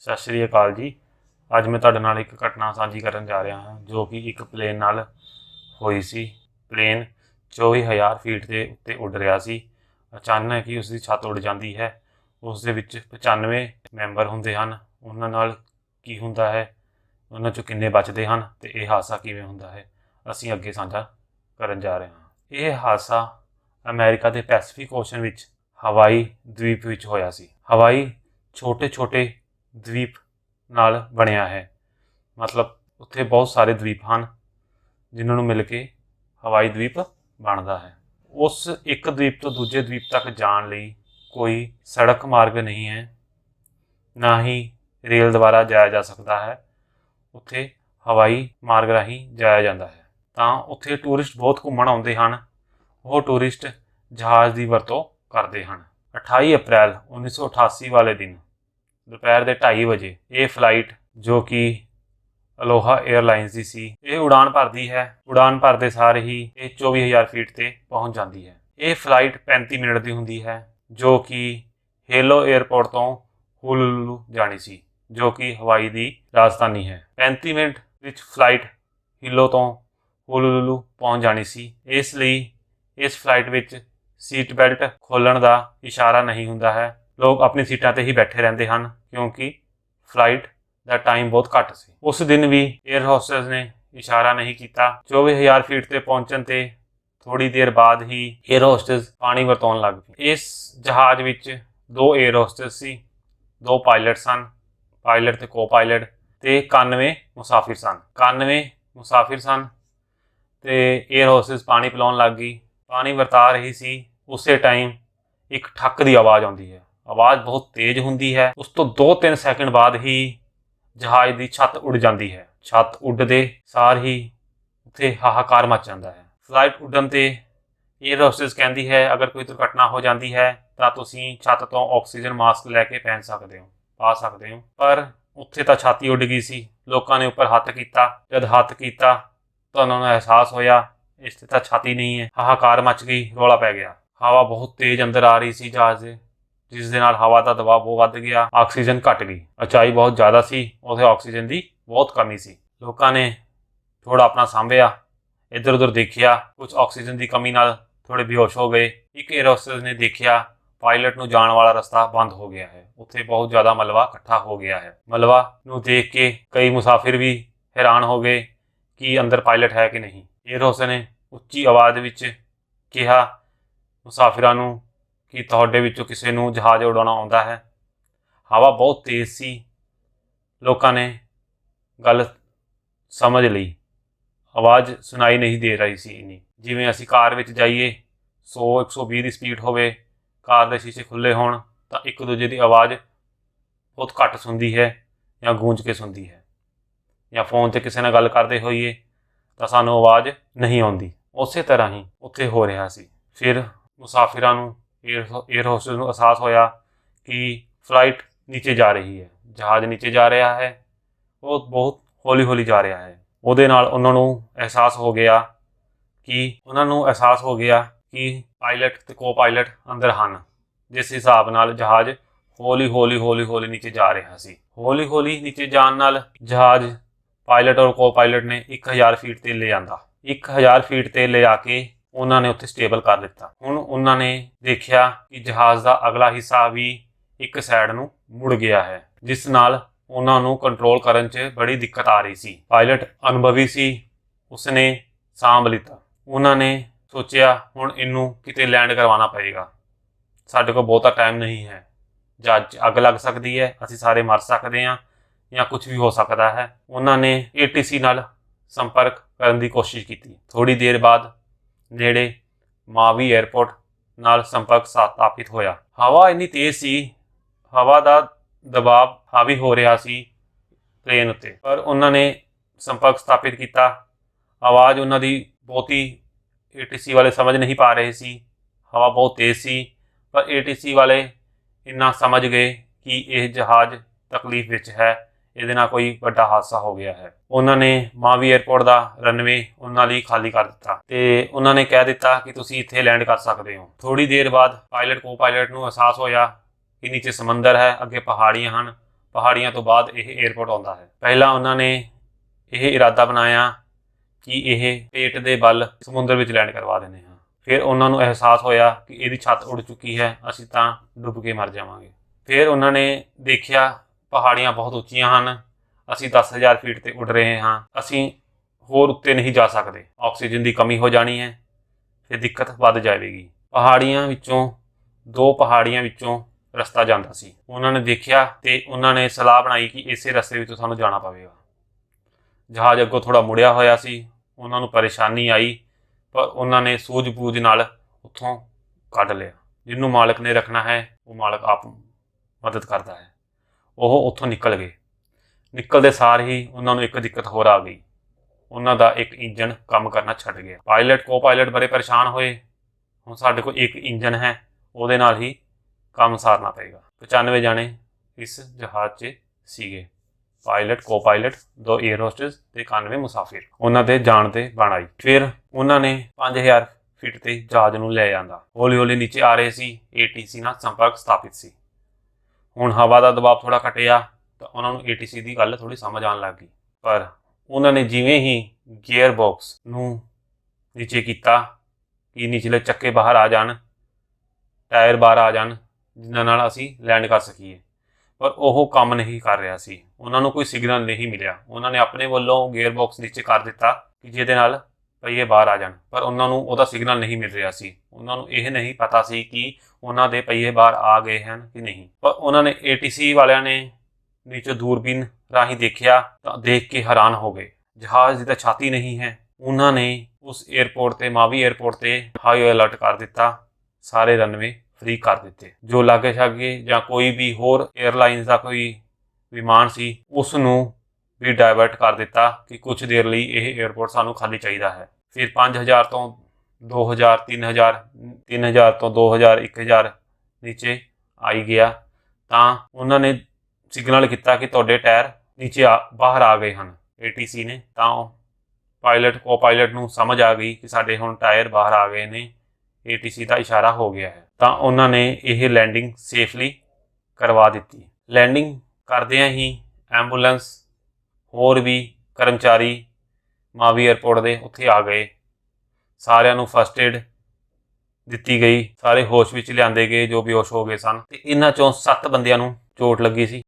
ਸਤਿ ਸ਼੍ਰੀ ਅਕਾਲ ਜੀ। ਅੱਜ ਮੈਂ ਤੁਹਾਡੇ ਨਾਲ ਇੱਕ ਘਟਨਾ ਸਾਂਝੀ ਕਰਨ ਜਾ ਰਿਹਾ ਹਾਂ, ਜੋ ਕਿ ਇੱਕ ਪਲੇਨ ਨਾਲ ਹੋਈ ਸੀ। ਪਲੇਨ 24000 ਫੀਟ ਦੇ ਉੱਤੇ ਉੱਡ ਰਿਹਾ ਸੀ। ਅਚਾਨਕ ਹੀ ਉਸ ਦੀ ਛੱਤ ਉੱਡ ਜਾਂਦੀ ਹੈ। ਉਸ ਦੇ ਵਿੱਚ 95 ਮੈਂਬਰ ਹੁੰਦੇ ਹਨ। ਉਹਨਾਂ ਨਾਲ ਕੀ ਹੁੰਦਾ ਹੈ? ਉਹਨਾਂ ਚੋਂ ਕਿੰਨੇ ਬਚਦੇ ਹਨ ਤੇ ਇਹ ਹਾਦਸਾ ਕਿਵੇਂ ਹੁੰਦਾ ਹੈ? ਅਸੀਂ ਅੱਗੇ ਸਾਂਝਾ ਕਰਨ ਜਾ ਰਹੇ ਹਾਂ। ਇਹ ਹਾਦਸਾ ਅਮਰੀਕਾ ਦੇ ਪੈਸੀਫਿਕ ਓਸ਼ਨ ਵਿੱਚ ਹਵਾਈ ਦਵੀਪ ਵਿੱਚ ਹੋਇਆ ਸੀ। ਹਵਾਈ ਛੋਟੇ-ਛੋਟੇ ਦਵੀਪ ਨਾਲ ਬਣਿਆ ਹੈ। ਮਤਲਬ ਉੱਥੇ ਬਹੁਤ ਸਾਰੇ ਦਵੀਪ ਹਨ, ਜਿਨ੍ਹਾਂ ਨੂੰ ਮਿਲ ਕੇ ਹਵਾਈ ਦਵੀਪ ਬਣਦਾ ਹੈ। ਉਸ ਇੱਕ ਦਵੀਪ ਤੋਂ ਦੂਜੇ ਦਵੀਪ ਤੱਕ ਜਾਣ ਲਈ ਕੋਈ ਸੜਕ ਮਾਰਗ ਨਹੀਂ ਹੈ, ਨਾ ਹੀ ਰੇਲ ਦੁਆਰਾ ਜਾਇਆ ਜਾ ਸਕਦਾ ਹੈ, ਉੱਥੇ ਹਵਾਈ ਮਾਰਗ ਰਾਹੀਂ ਜਾਇਆ ਜਾਂਦਾ ਹੈ। ਤਾਂ ਉੱਥੇ ਟੂਰਿਸਟ ਬਹੁਤ ਘੁੰਮਣ ਆਉਂਦੇ ਹਨ, ਉਹ ਟੂਰਿਸਟ ਜਹਾਜ਼ ਦੀ ਵਰਤੋਂ ਕਰਦੇ ਹਨ। 28 ਅਪ੍ਰੈਲ 1988 ਵਾਲੇ ਦਿਨ ਦੁਪਹਿਰ ਦੇ 2:30 ਵਜੇ ਇਹ ਫਲਾਈਟ ਜੋ ਕਿ ਅਲੋਹਾ 에ਅਰਲਾਈਨਸ ਦੀ ਸੀ, ਇਹ ਉਡਾਨ ਭਰਦੀ ਹੈ। ਉਡਾਨ ਭਰਦੇ ਸਾਰ ਹੀ ਇਹ 24000 ਫੀਟ ਤੇ ਪਹੁੰਚ ਜਾਂਦੀ ਹੈ। ਇਹ ਫਲਾਈਟ 35 ਮਿੰਟ ਦੀ ਹੁੰਦੀ ਹੈ, ਜੋ ਕਿ ਹੇਲੋ 에ਅਰਪੋਰਟ ਤੋਂ ਹੁਲੂਲੂ ਜਾਣੀ ਸੀ, ਜੋ ਕਿ ਹਵਾਈ ਦੀ ਰਾਜਧਾਨੀ ਹੈ। 35 ਮਿੰਟ ਵਿੱਚ ਫਲਾਈਟ ਹਿਲੋ ਤੋਂ ਹੁਲੂਲੂ ਪਹੁੰਚ ਜਾਣੀ ਸੀ। ਇਸ ਲਈ ਇਸ ਫਲਾਈਟ ਵਿੱਚ ਸੀਟ ਬੈਲਟ ਖੋਲਣ ਦਾ ਇਸ਼ਾਰਾ ਨਹੀਂ ਹੁੰਦਾ ਹੈ। ਲੋਕ ਆਪਣੀ ਸੀਟਾਂ ਤੇ ਹੀ ਬੈਠੇ ਰਹਿੰਦੇ ਹਨ, ਕਿਉਂਕਿ ਫਲਾਈਟ ਦਾ ਟਾਈਮ ਬਹੁਤ ਘੱਟ ਸੀ। ਉਸ ਦਿਨ ਵੀ 에ਅਰ ਹੋਸਟਸ ਨੇ ਇਸ਼ਾਰਾ ਨਹੀਂ ਕੀਤਾ। 24000 ਫੀਟ ਤੇ ਪਹੁੰਚਣ ਤੇ ਥੋੜੀ ਦੇਰ ਬਾਅਦ ਹੀ 에ਅਰ ਹੋਸਟਸ ਪਾਣੀ ਵਰਤਾਉਣ ਲੱਗ ਗਏ ਇਸ ਜਹਾਜ਼ ਵਿੱਚ ਦੋ 에ਅਰ ਹੋਸਟਸ ਸੀ, ਦੋ ਪਾਇਲਟ ਸਨ ਪਾਇਲਟ ਤੇ ਕੋ-ਪਾਇਲਟ ਤੇ 91 ਮੁਸਾਫਿਰ ਸਨ। 91 ਮੁਸਾਫਿਰ ਸਨ ਤੇ 에ਅਰ ਹੋਸਟਸ ਪਾਣੀ ਪਿਲਾਉਣ ਲੱਗ ਗਈ। ਪਾਣੀ ਵਰਤਾ ਰਹੀ ਸੀ, ਉਸੇ ਟਾਈਮ ਇੱਕ ਠੱਕ ਦੀ ਆਵਾਜ਼ ਆਉਂਦੀ ਹੈ। ਆਵਾਜ਼ ਬਹੁਤ ਤੇਜ਼ ਹੁੰਦੀ ਹੈ। ਉਸ ਤੋਂ 2-3 ਸੈਕਿੰਡ ਬਾਅਦ ਹੀ ਜਹਾਜ਼ ਦੀ ਛੱਤ ਉੱਡ ਜਾਂਦੀ ਹੈ। ਛੱਤ ਉੱਡਦੇ ਸਾਰ ਹੀ ਉੱਥੇ ਹਾਹਾਕਾਰ ਮਚ ਜਾਂਦਾ ਹੈ। ਫਲਾਈਟ ਉੱਡਣ ਤੇ 에ਅਰ ਹੋਸਟਸ ਕਹਿੰਦੀ ਹੈ, ਅਗਰ ਕੋਈ ਦੁਰਘਟਨਾ ਹੋ ਜਾਂਦੀ ਹੈ, ਤਾਂ ਤੁਸੀਂ ਛੱਤ ਤੋਂ ਆਕਸੀਜਨ ਮਾਸਕ ਲੈ ਕੇ ਪਹਿਨ ਸਕਦੇ ਹੋ, ਪਾ ਸਕਦੇ ਹੋ। ਪਰ ਉੱਥੇ ਤਾਂ ਛਾਤੀ ਉੱਡ ਗਈ ਸੀ। ਲੋਕਾਂ ਨੇ ਉੱਪਰ ਹੱਥ ਕੀਤਾ। ਜਦ ਹੱਥ ਕੀਤਾ, ਤਾਂ ਉਹਨਾਂ ਨੂੰ ਅਹਿਸਾਸ ਹੋਇਆ, ਇਸ ਤੇ ਤਾਂ ਛਾਤੀ ਨਹੀਂ ਹੈ। ਹਾਹਾਕਾਰ ਮਚ ਗਈ, ਰੌਲਾ ਪੈ ਗਿਆ। ਹਵਾ ਬਹੁਤ ਤੇਜ਼ ਅੰਦਰ ਆ ਰਹੀ ਸੀ ਜਹਾਜ਼ ਦੇ। ਜਿਸ ਦੇ ਨਾਲ ਹਵਾ ਦਾ ਦਬਾਅ ਬਹੁਤ ਵੱਧ ਗਿਆ, ਆਕਸੀਜਨ ਘਟ ਗਈ। ਉਚਾਈ ਬਹੁਤ ਜ਼ਿਆਦਾ ਸੀ, ਉਥੇ ਆਕਸੀਜਨ ਦੀ ਬਹੁਤ ਕਮੀ ਸੀ। ਲੋਕਾਂ ਨੇ ਥੋੜਾ ਆਪਣਾ ਸਾਂਭਿਆ ਇੱਧਰ ਉੱਧਰ ਦੇਖਿਆ ਕੁਝ ਆਕਸੀਜਨ ਦੀ ਕਮੀ ਨਾਲ ਥੋੜੇ ਬੇਹੋਸ਼ ਹੋ ਗਏ। ਇੱਕ 에ਅਰਹੋਸਟਸ ਨੇ ਦੇਖਿਆ ਪਾਇਲਟ ਨੂੰ ਜਾਣ ਵਾਲਾ ਰਸਤਾ ਬੰਦ ਹੋ ਗਿਆ ਹੈ। ਉੱਥੇ ਬਹੁਤ ਜ਼ਿਆਦਾ ਮਲਵਾ ਇਕੱਠਾ ਹੋ ਗਿਆ ਹੈ। ਮਲਵਾ ਨੂੰ ਦੇਖ ਕੇ ਕਈ ਮੁਸਾਫਿਰ ਵੀ ਹੈਰਾਨ ਹੋ ਗਏ ਕਿ ਅੰਦਰ ਪਾਇਲਟ ਹੈ ਕਿ ਨਹੀਂ। 에ਅਰਹੋਸਟਸ ਨੇ ਉੱਚੀ ਆਵਾਜ਼ ਵਿੱਚ ਕਿਹਾ, ਮੁਸਾਫਿਰਾਂ ਨੂੰ ਕਿ ਤੁਹਾਡੇ ਵਿੱਚੋਂ ਕਿਸੇ ਨੂੰ ਜਹਾਜ਼ ਉਡਾਉਣਾ ਆਉਂਦਾ ਹੈ। ਹਵਾ ਬਹੁਤ ਤੇਜ਼ ਸੀ। ਲੋਕਾਂ ਨੇ ਗੱਲ ਸਮਝ ਲਈ। ਆਵਾਜ਼ ਸੁਣਾਈ ਨਹੀਂ ਦੇ ਰਹੀ ਸੀ ਇਨੀ। ਜਿਵੇਂ ਅਸੀਂ ਕਾਰ ਵਿੱਚ ਜਾਈਏ 100 120 ਦੀ ਸਪੀਡ ਹੋਵੇ, ਕਾਰ ਦੇ ਸ਼ੀਸ਼ੇ ਖੁੱਲੇ ਹੋਣ, ਤਾਂ ਇੱਕ ਦੂਜੇ ਦੀ ਆਵਾਜ਼ ਬਹੁਤ ਘੱਟ ਸੁਣਦੀ ਹੈ ਜਾਂ ਗੂੰਜ ਕੇ ਸੁਣਦੀ ਹੈ। ਜਾਂ ਫੋਨ ਤੇ ਕਿਸੇ ਨਾਲ ਗੱਲ ਕਰਦੇ ਹੋਈਏ, ਤਾਂ ਸਾਨੂੰ ਆਵਾਜ਼ ਨਹੀਂ ਆਉਂਦੀ। ਉਸੇ ਤਰ੍ਹਾਂ ਹੀ ਉੱਥੇ ਹੋ ਰਿਹਾ ਸੀ। ਫਿਰ ਮੁਸਾਫਿਰਾਂ ਨੂੰ 에ਅਰ ਹੋਸਟਸ ਨੂੰ ਅਹਿਸਾਸ ਹੋਇਆ ਕਿ ਫਲਾਈਟ ਨੀਚੇ ਜਾ ਰਹੀ ਹੈ। ਜਹਾਜ਼ ਨੀਚੇ ਜਾ ਰਿਹਾ ਹੈ। ਉਹ ਬਹੁਤ ਹੌਲੀ ਹੌਲੀ ਜਾ ਰਿਹਾ ਹੈ। ਉਹਦੇ ਨਾਲ ਉਹਨਾਂ ਨੂੰ ਅਹਿਸਾਸ ਹੋ ਗਿਆ ਕਿ, ਉਹਨਾਂ ਨੂੰ ਅਹਿਸਾਸ ਹੋ ਗਿਆ ਕਿ ਪਾਇਲਟ ਤੇ ਕੋ-ਪਾਇਲਟ ਅੰਦਰ ਹਨ, ਜਿਸ ਹਿਸਾਬ ਨਾਲ ਜਹਾਜ਼ ਹੌਲੀ ਹੌਲੀ ਹੌਲੀ ਹੌਲੀ ਨੀਚੇ ਜਾ ਰਿਹਾ ਸੀ। ਹੌਲੀ ਹੌਲੀ ਨੀਚੇ ਜਾਣ ਨਾਲ ਜਹਾਜ਼ ਪਾਇਲਟ ਔਰ ਕੋ-ਪਾਇਲਟ ਨੇ 1000 ਫੀਟ ਤੇ ਲੈ ਜਾਂਦਾ 1000 ਫੀਟ ਤੇ ਲੈ ਆ ਕੇ ਉਹਨਾਂ ਨੇ ਉੱਥੇ ਸਟੇਬਲ ਕਰ ਦਿੱਤਾ। ਹੁਣ ਉਹਨਾਂ ਨੇ ਦੇਖਿਆ ਕਿ ਜਹਾਜ਼ ਦਾ ਅਗਲਾ ਹਿੱਸਾ ਵੀ ਇੱਕ ਸਾਈਡ ਨੂੰ ਮੁੜ ਗਿਆ ਹੈ, ਜਿਸ ਨਾਲ ਉਹਨਾਂ ਨੂੰ ਕੰਟਰੋਲ ਕਰਨ 'ਚ ਬੜੀ ਦਿੱਕਤ ਆ ਰਹੀ ਸੀ। ਪਾਇਲਟ ਅਨੁਭਵੀ ਸੀ, ਉਸਨੇ ਸਾਂਭ ਲਿੱਤਾ। ਉਹਨਾਂ ਨੇ ਸੋਚਿਆ, ਹੁਣ ਇਹਨੂੰ ਕਿਤੇ ਲੈਂਡ ਕਰਵਾਉਣਾ ਪਏਗਾ। ਸਾਡੇ ਕੋਲ ਬਹੁਤਾ ਟਾਈਮ ਨਹੀਂ ਹੈ। ਜਹਾਜ਼ ਅੱਗ ਲੱਗ ਸਕਦੀ ਹੈ, ਅਸੀਂ ਸਾਰੇ ਮਰ ਸਕਦੇ ਹਾਂ ਜਾਂ ਕੁਝ ਵੀ ਹੋ ਸਕਦਾ ਹੈ। ਉਹਨਾਂ ਨੇ ATC ਨਾਲ ਸੰਪਰਕ ਕਰਨ ਦੀ ਕੋਸ਼ਿਸ਼ ਕੀਤੀ। ਥੋੜੀ ਦੇਰ ਬਾਅਦ ਨੇੜੇ ਮਾਵੀ 에ਅਰਪੋਰਟ ਨਾਲ ਸੰਪਰਕ ਸਥਾਪਿਤ ਹੋਇਆ। ਹਵਾ ਇੰਨੀ ਤੇਜ਼ ਸੀ, ਹਵਾ ਦਾ ਦਬਾਅ ਹਾਵੀ ਹੋ ਰਿਹਾ ਸੀ ਪਲੇਨ ਉੱਤੇ। ਪਰ ਉਹਨਾਂ ਨੇ ਸੰਪਰਕ ਸਥਾਪਿਤ ਕੀਤਾ। ਆਵਾਜ਼ ਉਹਨਾਂ ਦੀ ਬਹੁਤੀ ATC ਵਾਲੇ ਸਮਝ ਨਹੀਂ ਪਾ ਰਹੇ ਸੀ। ਹਵਾ ਬਹੁਤ ਤੇਜ਼ ਸੀ, ਪਰ ATC ਵਾਲੇ ਇੰਨਾ ਸਮਝ ਗਏ ਕਿ ਇਹ ਜਹਾਜ਼ ਤਕਲੀਫ ਵਿੱਚ ਹੈ। ਇਹਦੇ ਨਾਲ ਕੋਈ ਵੱਡਾ ਹਾਦਸਾ ਹੋ ਗਿਆ ਹੈ। ਉਹਨਾਂ ਨੇ ਮਾਵੀ 에ਅਰਪੋਰਟ ਦਾ ਰਨਵੇ ਉਹਨਾਂ ਲਈ ਖਾਲੀ ਕਰ ਦਿੱਤਾ ਤੇ ਉਹਨਾਂ ਨੇ ਕਹਿ ਦਿੱਤਾ ਕਿ ਤੁਸੀਂ ਇੱਥੇ ਲੈਂਡ ਕਰ ਸਕਦੇ ਹੋ। ਥੋੜੀ ਦੇਰ ਬਾਅਦ ਪਾਇਲਟ ਕੋ ਪਾਇਲਟ ਨੂੰ ਅਹਿਸਾਸ ਹੋਇਆ ਕਿ ਨੀਚੇ ਸਮੁੰਦਰ ਹੈ, ਅੱਗੇ ਪਹਾੜੀਆਂ ਹਨ। ਪਹਾੜੀਆਂ ਤੋਂ ਬਾਅਦ ਇਹ 에ਅਰਪੋਰਟ ਆਉਂਦਾ ਹੈ। ਪਹਿਲਾਂ ਉਹਨਾਂ ਨੇ ਇਹ ਇਰਾਦਾ ਬਣਾਇਆ ਕਿ ਇਹ ਪੇਟ ਦੇ ਬਲ ਸਮੁੰਦਰ ਵਿੱਚ ਲੈਂਡ ਕਰਵਾ ਦਿੰਦੇ ਹਾਂ। ਫਿਰ ਉਹਨਾਂ ਨੂੰ ਅਹਿਸਾਸ ਹੋਇਆ ਕਿ ਇਹਦੀ ਛੱਤ ਉੱਡ ਚੁੱਕੀ ਹੈ, ਅਸੀਂ ਤਾਂ ਡੁੱਬ ਕੇ ਮਰ ਜਾਵਾਂਗੇ। ਫਿਰ ਉਹਨਾਂ ਨੇ ਦੇਖਿਆ ਪਹਾੜੀਆਂ ਬਹੁਤ ਉੱਚੀਆਂ ਹਨ। ਅਸੀਂ 10000 ਫੀਟ ਤੇ ਉੱਡ ਰਹੇ ਹਾਂ। ਅਸੀਂ ਹੋਰ ਉੱਤੇ ਨਹੀਂ ਜਾ ਸਕਦੇ। ਆਕਸੀਜਨ ਦੀ ਕਮੀ ਹੋ ਜਾਣੀ ਹੈ। ਫਿਰ ਦਿੱਕਤ ਵੱਧ ਜਾਵੇਗੀ। ਪਹਾੜੀਆਂ ਵਿੱਚੋਂ, ਦੋ ਪਹਾੜੀਆਂ ਵਿੱਚੋਂ ਰਸਤਾ ਜਾਂਦਾ ਸੀ। ਉਹਨਾਂ ਨੇ ਦੇਖਿਆ ਤੇ ਉਹਨਾਂ ਨੇ ਸਲਾਹ ਬਣਾਈ ਕਿ ਇਸੇ ਰਸਤੇ ਵਿੱਚੋਂ ਸਾਨੂੰ ਜਾਣਾ ਪਵੇਗਾ। ਜਹਾਜ਼ ਅੱਗੋਂ ਥੋੜਾ ਮੁੜਿਆ ਹੋਇਆ ਸੀ। ਉਹਨਾਂ ਨੂੰ ਪਰੇਸ਼ਾਨੀ ਆਈ, ਪਰ ਉਹਨਾਂ ਨੇ ਸੂਝ-ਬੂਝ ਨਾਲ ਉੱਥੋਂ ਕੱਢ ਲਿਆ। ਜਿਹਨੂੰ ਮਾਲਕ ਨੇ ਰੱਖਣਾ ਹੈ, ਉਹ ਮਾਲਕ ਆਪ ਮਦਦ ਕਰਦਾ ਹੈ। ਉਹ ਉੱਥੋਂ ਨਿਕਲ ਗਏ। ਨਿਕਲਦੇ ਸਾਰ ਹੀ ਉਹਨਾਂ ਨੂੰ ਇੱਕ ਦਿੱਕਤ ਹੋਰ ਆ ਗਈ। ਉਹਨਾਂ ਦਾ ਇੱਕ ਇੰਜਨ ਕੰਮ ਕਰਨਾ ਛੱਡ ਗਿਆ। ਪਾਇਲਟ ਕੋ ਪਾਇਲਟ ਬੜੇ ਪਰੇਸ਼ਾਨ ਹੋਏ। ਹੁਣ ਸਾਡੇ ਕੋਲ ਇੱਕ ਇੰਜਨ ਹੈ, ਉਹਦੇ ਨਾਲ ਹੀ ਕੰਮ ਸਾਰਨਾ ਪਏਗਾ। 95 ਜਾਣੇ ਇਸ ਜਹਾਜ਼ 'ਚ ਸੀਗੇ। ਪਾਇਲਟ ਕੋ ਪਾਇਲਟ ਦੋ 에ਅਰ ਹੋਸਟਸ ਤੇ 91 ਮੁਸਾਫਿਰ। ਉਹਨਾਂ ਦੇ ਜਾਣ ਤੇ ਬਣ ਆਈ ਫਿਰ ਉਹਨਾਂ ਨੇ 5000 ਫੀਟ ਤੇ ਜਹਾਜ਼ ਨੂੰ ਲੈ ਜਾਂਦਾ ਹੌਲੀ ਹੌਲੀ ਨੀਚੇ ਆ ਰਹੇ ਸੀ। ATC ਨਾਲ ਸੰਪਰਕ ਸਥਾਪਿਤ ਸੀ। ਹੁਣ ਹਵਾ ਦਾ ਦਬਾਅ ਥੋੜਾ ਘਟਿਆ ਤਾਂ ਉਹਨਾਂ ਨੂੰ ATC ਦੀ ਗੱਲ ਥੋੜੀ ਸਮਝ ਆਉਣ ਲੱਗ ਗਈ। ਪਰ ਉਹਨਾਂ ਨੇ ਜਿਵੇਂ ਹੀ ਗੀਅਰ ਬਾਕਸ ਨੂੰ ਨੀਚੇ ਕੀਤਾ ਕਿ ਨਿਚਲੇ ਚੱਕੇ ਬਾਹਰ ਆ ਜਾਣ, ਟਾਇਰ ਬਾਹਰ ਆ ਜਾਣ, ਜਿਨ੍ਹਾਂ ਨਾਲ ਅਸੀਂ ਲੈਂਡ ਕਰ ਸਕੀਏ। ਪਰ ਉਹ ਕੰਮ ਨਹੀਂ ਕਰ ਰਿਹਾ ਸੀ। ਉਹਨਾਂ ਨੂੰ ਕੋਈ ਸਿਗਨਲ ਨਹੀਂ ਮਿਲਿਆ। ਉਹਨਾਂ ਨੇ ਆਪਣੇ ਵੱਲੋਂ ਗੀਅਰ ਬਾਕਸ ਨੀਚੇ ਕਰ ਦਿੱਤਾ ਕਿ ਜਿਹਦੇ ਨਾਲ ਪਹੀਏ ਬਾਹਰ ਆ ਜਾਣ। ਪਰ ਉਹਨਾਂ ਨੂੰ ਉਹਦਾ ਸਿਗਨਲ ਨਹੀਂ ਮਿਲ ਰਿਹਾ ਸੀ। ਉਹਨਾਂ ਨੂੰ ਇਹ ਨਹੀਂ ਪਤਾ ਸੀ ਕਿ ਉਹਨਾਂ ਦੇ ਪਹੀਏ ਬਾਹਰ ਆ ਗਏ ਹਨ ਕਿ ਨਹੀਂ। ਪਰ ਉਹਨਾਂ ਨੇ ATC ਵਾਲਿਆਂ ਨੇ ਨੀਚੇ ਦੂਰਬੀਨ ਰਾਹੀਂ ਦੇਖਿਆ ਤਾਂ ਦੇਖ ਕੇ ਹੈਰਾਨ ਹੋ ਗਏ। ਜਹਾਜ਼ ਦੀ ਤਾਂ ਛਾਤੀ ਨਹੀਂ ਹੈ। ਉਹਨਾਂ ਨੇ ਉਸ 에어ਪੋਰਟ ਤੇ, ਮਾਵੀ 에어ਪੋਰਟ ਤੇ ਹਾਈ ਅਲਰਟ ਕਰ ਦਿੱਤਾ। ਸਾਰੇ ਰਨਵੇ ਫ੍ਰੀ ਕਰ ਦਿੱਤੇ। ਜੋ ਲਾਗੇ ਛਾਗੇ ਜਾਂ ਕੋਈ ਵੀ ਹੋਰ 에ਅਰਲਾਈਨਸ ਦਾ ਕੋਈ ਵਿਮਾਨ ਸੀ, ਉਸ ਨੂੰ ਵੀ ਡਾਇਵਰਟ ਕਰ ਦਿੱਤਾ ਕਿ ਕੁਝ ਦੇਰ ਲਈ ਇਹ 에ਅਰਪੋਰਟ ਸਾਨੂੰ ਖਾਲੀ ਚਾਹੀਦਾ ਹੈ। ਫਿਰ 5000 ਤੋਂ 2000 3000 3000 ਤੋਂ 2000 1000 ਨੀਚੇ ਆਈ ਗਿਆ। ਤਾਂ ਉਹਨਾਂ ਨੇ ਸਿਗਨਲ ਕੀਤਾ ਕਿ ਤੁਹਾਡੇ ਟਾਇਰ ਨੀਚੇ ਆ, ਬਾਹਰ ਆ ਗਏ ਹਨ ATC ਨੇ। ਤਾਂ ਪਾਇਲਟ ਕੋ ਪਾਇਲਟ ਨੂੰ ਸਮਝ ਆ ਗਈ ਕਿ ਸਾਡੇ ਹੁਣ ਟਾਇਰ ਬਾਹਰ ਆ ਗਏ ਨੇ ATC ਦਾ ਇਸ਼ਾਰਾ ਹੋ ਗਿਆ ਹੈ। ਤਾਂ ਉਹਨਾਂ ਨੇ ਇਹ ਲੈਂਡਿੰਗ ਸੇਫਲੀ ਕਰਵਾ ਦਿੱਤੀ। ਲੈਂਡਿੰਗ ਕਰਦਿਆਂ ਹੀ ਐਂਬੂਲੈਂਸ ਹੋਰ ਵੀ ਕਰਮਚਾਰੀ ਮਾਵੀ 에ਅਰਪੋਰਟ ਦੇ ਉੱਥੇ ਆ ਗਏ। ਸਾਰਿਆਂ ਨੂੰ ਫਸਟ ਏਡ ਦਿੱਤੀ ਗਈ। ਸਾਰੇ ਹੋਸ਼ ਵਿੱਚ ਲਿਆਂਦੇ ਗਏ ਜੋ ਬੇਹੋਸ਼ ਹੋ ਗਏ ਸਨ। ਤੇ ਇਹਨਾਂ ਚੋਂ 7 ਬੰਦਿਆਂ ਨੂੰ ਚੋਟ ਲੱਗੀ ਸੀ।